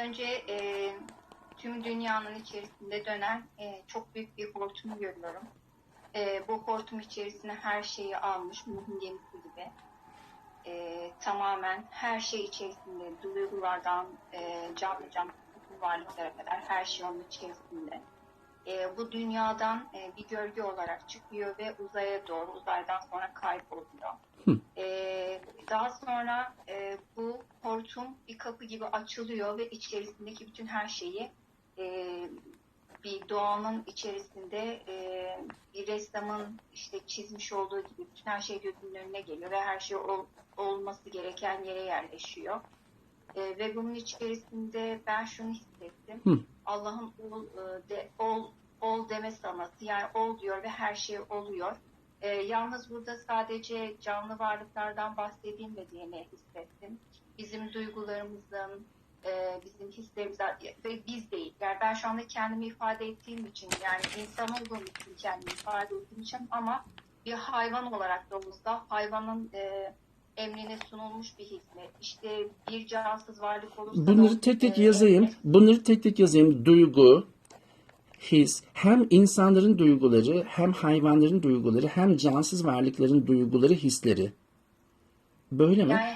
önce e, tüm dünyanın içerisinde dönen e, çok büyük bir hortumu görüyorum. E, bu hortum içerisine her şeyi almış, Nuh'un gemisi gibi. E, tamamen her şey içerisinde, duygulardan e, canlı canlı varlıklara kadar her şey onun içerisinde. E, bu dünyadan e, bir gölge olarak çıkıyor ve uzaya doğru, uzaydan sonra kayboluyor. E, daha sonra e, hortum bir kapı gibi açılıyor ve içerisindeki bütün her şeyi e, bir doğanın içerisinde e, bir ressamın işte çizmiş olduğu gibi bütün her şey gözünün önüne geliyor ve her şey ol- olması gereken yere yerleşiyor. E, ve bunun içerisinde ben şunu hissettim. Hı. Allah'ın ol, e, de, ol, ol deme sanatı yani ol diyor ve her şey oluyor. E, yalnız burada sadece canlı varlıklardan bahsedilmediğini hissettim. Bizim duygularımızın, e, bizim hislerimiz ve biz değil. Yani ben şu anda kendimi ifade ettiğim için yani insan olduğum için kendimi ifade ettiğim için ama bir hayvan olarak da olsa hayvanın e, emrine sunulmuş bir hizmet. İşte bir cansız varlık olursa Bunları tek tek e, yazayım. Bunları tek tek yazayım. Duygu, his, hem insanların duyguları, hem hayvanların duyguları, hem cansız varlıkların duyguları, hisleri. Böyle mi? Yani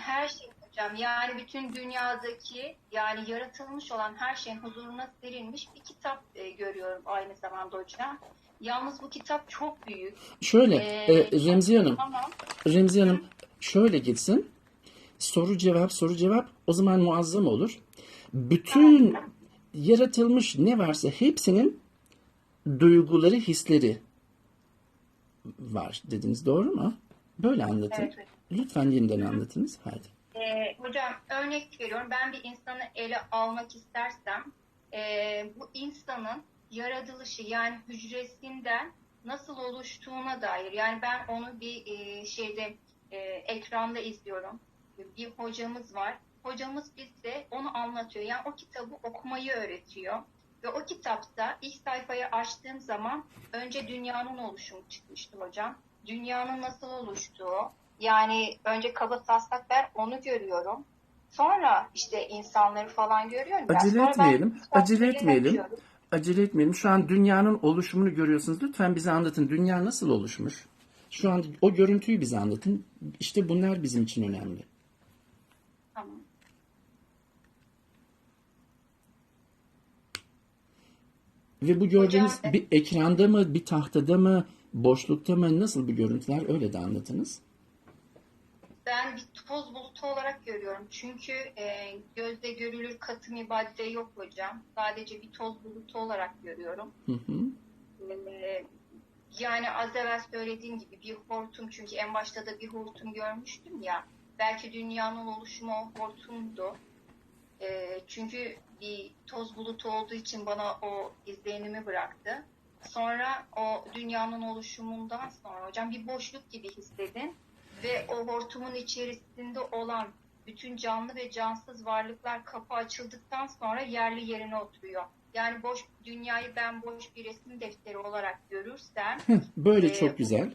hocam yani bütün dünyadaki yani yaratılmış olan her şeyin huzuruna serilmiş bir kitap e, görüyorum aynı zamanda hocam. Yalnız bu kitap çok büyük. Şöyle, Ee, e, Remziye Hanım, Ama Remziye Hanım şöyle gitsin. Soru cevap, soru cevap o zaman muazzam olur. Bütün yaratılmış ne varsa hepsinin duyguları, hisleri var dediniz. Doğru mu? Böyle anlatın. Evet, evet. Lütfen yeniden anlatınız. Hadi. E, hocam örnek veriyorum ben bir insanı ele almak istersem e, bu insanın yaratılışı yani hücresinden nasıl oluştuğuna dair yani ben onu bir e, şeyde e, ekranda izliyorum. Bir hocamız var. Hocamız bize onu anlatıyor. Yani o kitabı okumayı öğretiyor. Ve o kitapta ilk sayfayı açtığım zaman önce dünyanın oluşumu çıkmıştı hocam. Dünyanın nasıl oluştuğu, yani önce kaba taslak ben onu görüyorum. Sonra işte insanları falan görüyorum. ben. Acele Sonra etmeyelim, acele etmeyelim. Acele etmeyelim. Şu an dünyanın oluşumunu görüyorsunuz. Lütfen bize anlatın. Dünya nasıl oluşmuş? Şu an o görüntüyü bize anlatın. İşte bunlar bizim için önemli. Tamam. Ve bu gördüğünüz Hocam, bir ekranda mı, bir tahtada mı, boşlukta mı, nasıl bir görüntüler öyle de anlatınız. Ben bir toz bulutu olarak görüyorum. Çünkü e, gözle görülür katı madde yok hocam. Sadece bir toz bulutu olarak görüyorum. Hı hı. Ee, yani az evvel söylediğim gibi bir hortum çünkü en başta da bir hortum görmüştüm ya. Belki dünyanın oluşumu o hortumdu. Ee, çünkü bir toz bulutu olduğu için bana o izlenimi bıraktı. Sonra o dünyanın oluşumundan sonra hocam bir boşluk gibi hissedin ve o hortumun içerisinde olan bütün canlı ve cansız varlıklar kapı açıldıktan sonra yerli yerine oturuyor. Yani boş dünyayı ben boş bir resim defteri olarak görürsem Böyle Ee, çok güzel.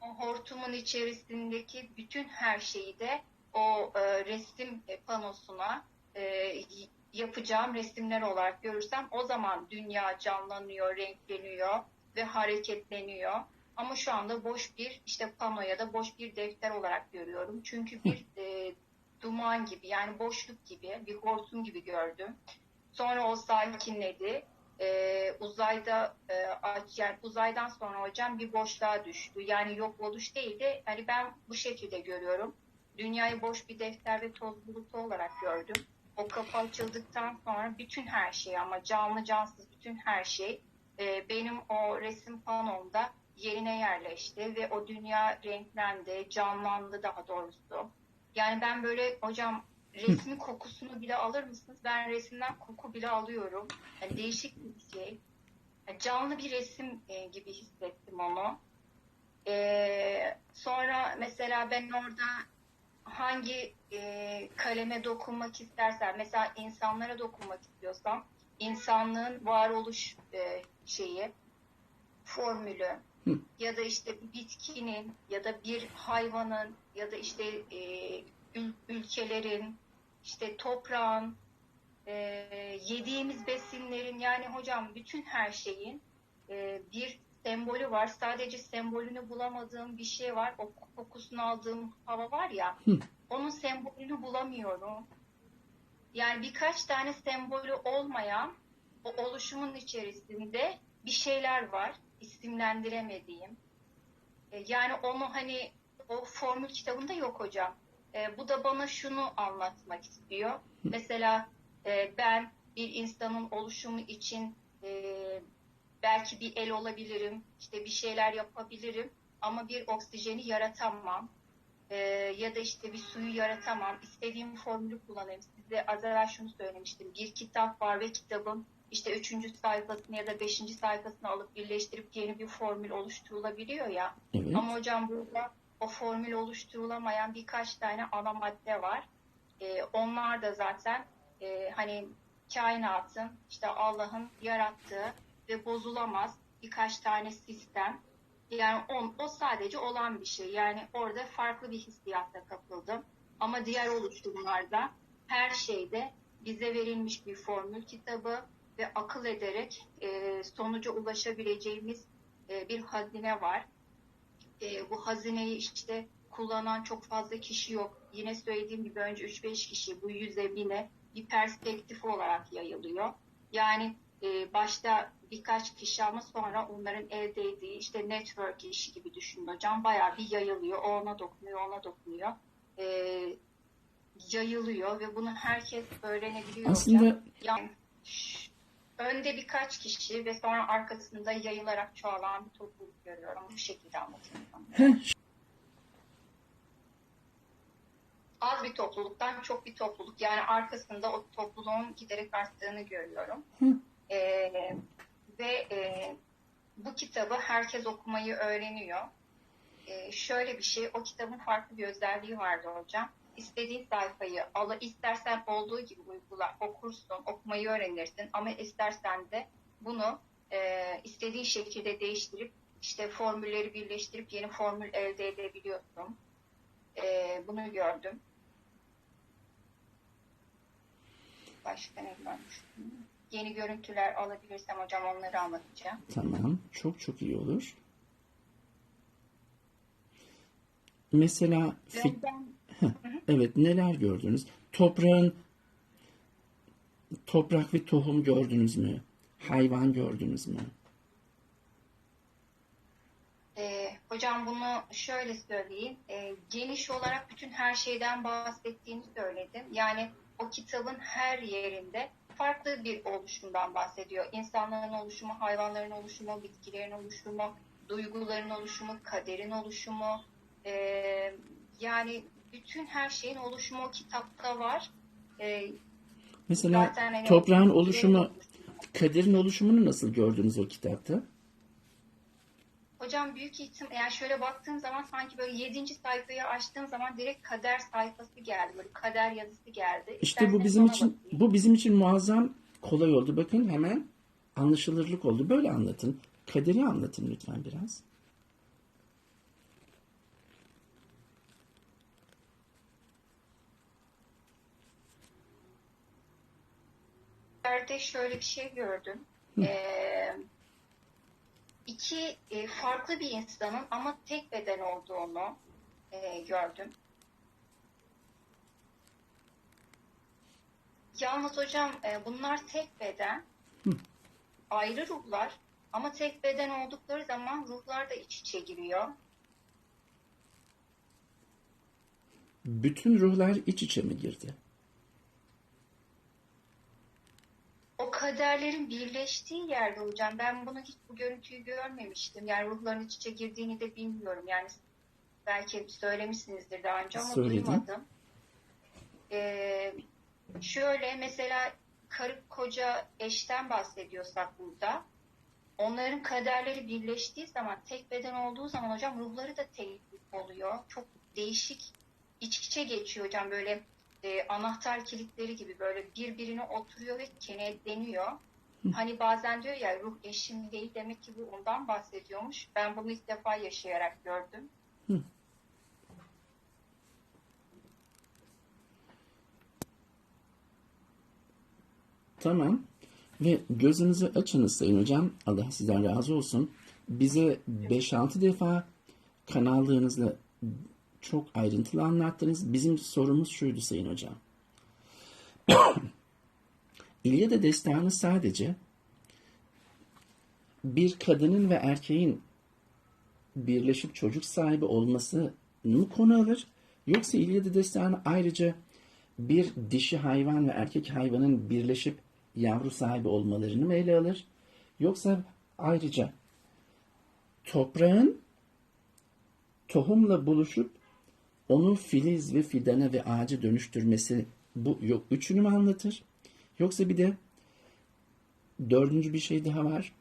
o hortumun içerisindeki bütün her şeyi de o e, resim panosuna e, yapacağım resimler olarak görürsem o zaman dünya canlanıyor, renkleniyor ve hareketleniyor. Ama şu anda boş bir işte pano ya da boş bir defter olarak görüyorum. Çünkü bir e, duman gibi yani boşluk gibi bir hortum gibi gördüm. Sonra o sakinledi. Ee, uzayda e, yani uzaydan sonra hocam bir boşluğa düştü. Yani yok oluş değil de hani ben bu şekilde görüyorum. Dünyayı boş bir defter ve toz bulutu olarak gördüm. O kapı açıldıktan sonra bütün her şey ama canlı cansız bütün her şey e, benim o resim panomda yerine yerleşti ve o dünya renklendi, canlandı daha doğrusu. Yani ben böyle hocam resmi kokusunu bile alır mısınız? Ben resimden koku bile alıyorum. Yani değişik bir şey. Yani canlı bir resim e, gibi hissettim onu. E, sonra mesela ben orada hangi e, kaleme dokunmak istersem, mesela insanlara dokunmak istiyorsam, insanlığın varoluş e, şeyi, formülü. Ya da işte bir bitkinin ya da bir hayvanın ya da işte e, ül- ülkelerin işte toprağın, e, yediğimiz besinlerin yani hocam bütün her şeyin e, bir sembolü var. Sadece sembolünü bulamadığım bir şey var. O kokusunu aldığım hava var ya. Hı. Onun sembolünü bulamıyorum. Yani birkaç tane sembolü olmayan o oluşumun içerisinde bir şeyler var. İsimlendiremediğim. E, Yani onu hani o formül kitabında yok hocam. E, bu da bana şunu anlatmak istiyor. Mesela e, ben bir insanın oluşumu için e, belki bir el olabilirim, işte bir şeyler yapabilirim ama bir oksijeni yaratamam. E, ya da işte bir suyu yaratamam. İstediğim formülü kullanayım. Size az evvel şunu söylemiştim. Bir kitap var ve kitabın işte üçüncü sayfasını ya da beşinci sayfasını alıp birleştirip yeni bir formül oluşturulabiliyor ya. Evet. Ama hocam burada o formül oluşturulamayan birkaç tane ana madde var. Ee, onlar da zaten e, hani kainatın işte Allah'ın yarattığı ve bozulamaz birkaç tane sistem. Yani on, o sadece olan bir şey. Yani orada farklı bir hissiyatta kapıldım. Ama diğer oluşumlarda her şeyde bize verilmiş bir formül kitabı ve akıl ederek e, sonuca ulaşabileceğimiz e, bir hazine var. E, bu hazineyi işte kullanan çok fazla kişi yok. Yine söylediğim gibi önce 3-5 kişi bu yüze bine bir perspektif olarak yayılıyor. Yani e, başta birkaç kişi ama sonra onların elde ettiği işte network işi gibi düşünün hocam. Bayağı bir yayılıyor. O ona dokunuyor, ona dokunuyor. E, yayılıyor ve bunu herkes öğrenebiliyor. Aslında hocam. Yani önde birkaç kişi ve sonra arkasında yayılarak çoğalan bir topluluk görüyorum. Bu şekilde anlatıyorum. Az bir topluluktan çok bir topluluk. Yani arkasında o topluluğun giderek arttığını görüyorum. Ee, ve e, bu kitabı herkes okumayı öğreniyor. Ee, şöyle bir şey, o kitabın farklı bir özelliği vardı hocam. İstediğin sayfayı ala, istersen olduğu gibi uygula, okursun, okumayı öğrenirsin. Ama istersen de bunu e, istediğin şekilde değiştirip işte formülleri birleştirip yeni formül elde edebiliyorsun. E, bunu gördüm. Başka ne görmüştüm? Yeni görüntüler alabilirsem hocam onları anlatacağım. tamam. Çok çok iyi olur. Mesela fik- Ben, Evet, neler gördünüz? Toprağın toprak ve tohum gördünüz mü? Hayvan gördünüz mü? e, hocam bunu şöyle söyleyeyim. E, geniş olarak bütün her şeyden bahsettiğini söyledim. Yani o kitabın her yerinde farklı bir oluşumdan bahsediyor. İnsanların oluşumu, hayvanların oluşumu, bitkilerin oluşumu, duyguların oluşumu, kaderin oluşumu. E, yani bütün her şeyin oluşumu o kitapta var. E, Mesela Zaten hani toprağın oluşumu, kaderin oluşumunu nasıl gördünüz o kitapta? Hocam büyük ihtim yani şöyle baktığım zaman sanki böyle yedinci sayfayı açtığım zaman direkt kader sayfası geldi. Böyle kader yazısı geldi. İşte bu İsterseniz bizim ona için bakayım. bu bizim için muazzam kolay oldu. Bakın hemen anlaşılırlık oldu. Böyle anlatın. Kaderi anlatın lütfen biraz. Kaderde şöyle bir şey gördüm. Ee, iki e, farklı bir insanın ama tek beden olduğunu e, gördüm. Yalnız hocam e, bunlar tek beden, ayrı ruhlar ama tek beden oldukları zaman ruhlar da iç içe giriyor. Bütün ruhlar iç içe mi girdi? O kaderlerin birleştiği yerde hocam. Ben bunu hiç bu görüntüyü görmemiştim. Yani ruhların iç içe girdiğini de bilmiyorum. Yani belki söylemişsinizdir daha önce ama Söyledim. duymadım. Ee, şöyle mesela karı koca eşten bahsediyorsak burada onların kaderleri birleştiği zaman tek beden olduğu zaman hocam ruhları da tek oluyor. Çok değişik iç içe geçiyor hocam böyle e, anahtar kilitleri gibi böyle birbirine oturuyor ve kenetleniyor. Hani bazen diyor ya ruh eşim değil demek ki bu ondan bahsediyormuş. Ben bunu ilk defa yaşayarak gördüm. Tamam. Ve gözünüzü açınız Sayın Hocam. Allah sizden razı olsun. Bize 5-6 defa kanallığınızla çok ayrıntılı anlattınız. Bizim sorumuz şuydu Sayın Hocam. İlyada destanı sadece bir kadının ve erkeğin birleşip çocuk sahibi olması mı konu alır? Yoksa İlyada destanı ayrıca bir dişi hayvan ve erkek hayvanın birleşip yavru sahibi olmalarını mı ele alır? Yoksa ayrıca toprağın tohumla buluşup onu filiz ve fidana ve ağaca dönüştürmesi bu yok üçünü mü anlatır? Yoksa bir de dördüncü bir şey daha var.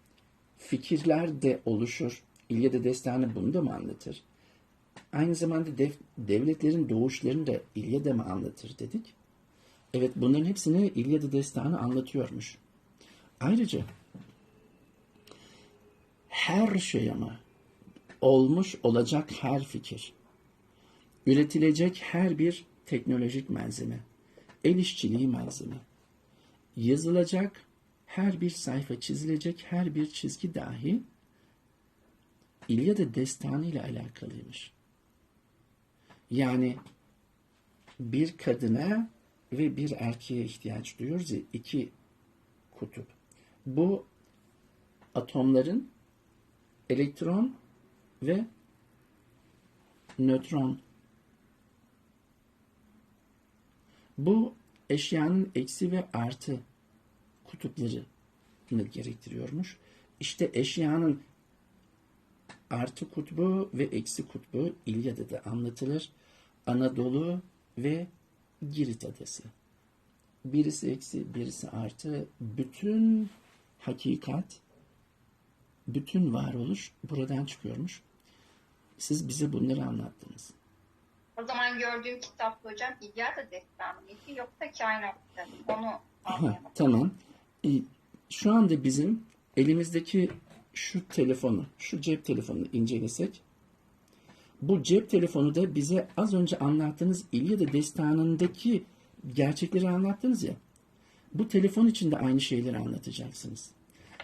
Fikirler de oluşur. İlyada destanı bunu da mı anlatır? Aynı zamanda dev- devletlerin doğuşlarını da İlyada mı anlatır dedik. Evet bunların hepsini İlyada destanı anlatıyormuş. Ayrıca her şey ama olmuş olacak her fikir, üretilecek her bir teknolojik malzeme, el işçiliği malzeme, yazılacak her bir sayfa, çizilecek her bir çizgi dahi İlyada destanı ile alakalıymış. Yani bir kadına ve bir erkeğe ihtiyaç duyuyoruz ya iki kutup. Bu atomların elektron ve nötron. Bu eşyanın eksi ve artı kutuplarını gerektiriyormuş. İşte eşyanın artı kutbu ve eksi kutbu İlyada'da anlatılır. Anadolu ve Girit adası. Birisi eksi, birisi artı. Bütün hakikat, bütün varoluş buradan çıkıyormuş. Siz bize bunları anlattınız. O zaman gördüğüm kitapta hocam İlyada destanı mıydı yoksa kainat mıydı? Onu anlayamadım. tamam. E, şu anda bizim elimizdeki şu telefonu, şu cep telefonunu incelesek, bu cep telefonu da bize az önce anlattığınız İlyada destanındaki gerçekleri anlattınız ya. Bu telefon için de aynı şeyleri anlatacaksınız.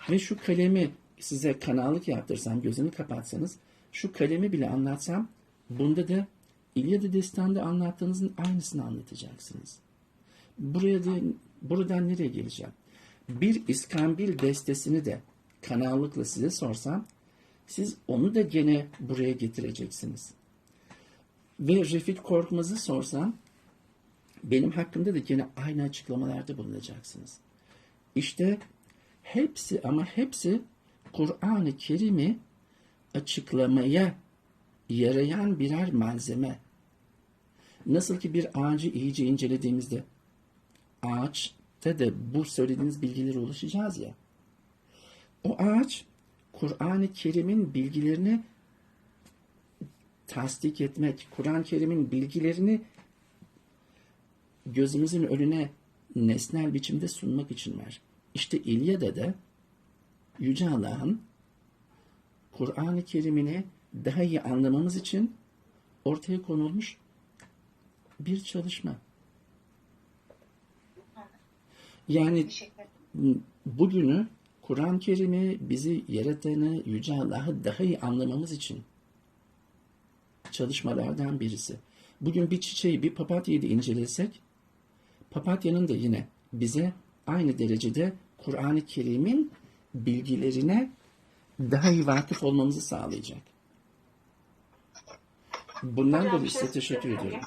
Ve şu kalemi size kanallık yaptırsam, gözünü kapatsanız, şu kalemi bile anlatsam, bunda da İlyada destanında anlattığınızın aynısını anlatacaksınız. Buraya da, buradan nereye geleceğim? Bir iskambil destesini de kanallıkla size sorsam, siz onu da gene buraya getireceksiniz. Ve Refik Korkmaz'ı sorsam, benim hakkımda da gene aynı açıklamalarda bulunacaksınız. İşte hepsi ama hepsi Kur'an-ı Kerim'i açıklamaya yarayan birer malzeme. Nasıl ki bir ağacı iyice incelediğimizde ağaçta da bu söylediğiniz bilgilere ulaşacağız ya. O ağaç Kur'an-ı Kerim'in bilgilerini tasdik etmek, Kur'an-ı Kerim'in bilgilerini gözümüzün önüne nesnel biçimde sunmak için var. İşte İlyada da Yüce Allah'ın Kur'an-ı Kerim'ini daha iyi anlamamız için ortaya konulmuş bir çalışma. Yani bugünü Kur'an-ı Kerim'i bizi yaratanı Yüce Allah'ı daha iyi anlamamız için çalışmalardan birisi. Bugün bir çiçeği, bir papatyayı da incelesek, papatyanın da yine bize aynı derecede Kur'an-ı Kerim'in bilgilerine daha iyi vakıf olmamızı sağlayacak. Bundan dolayı şey size teşekkür ediyorum.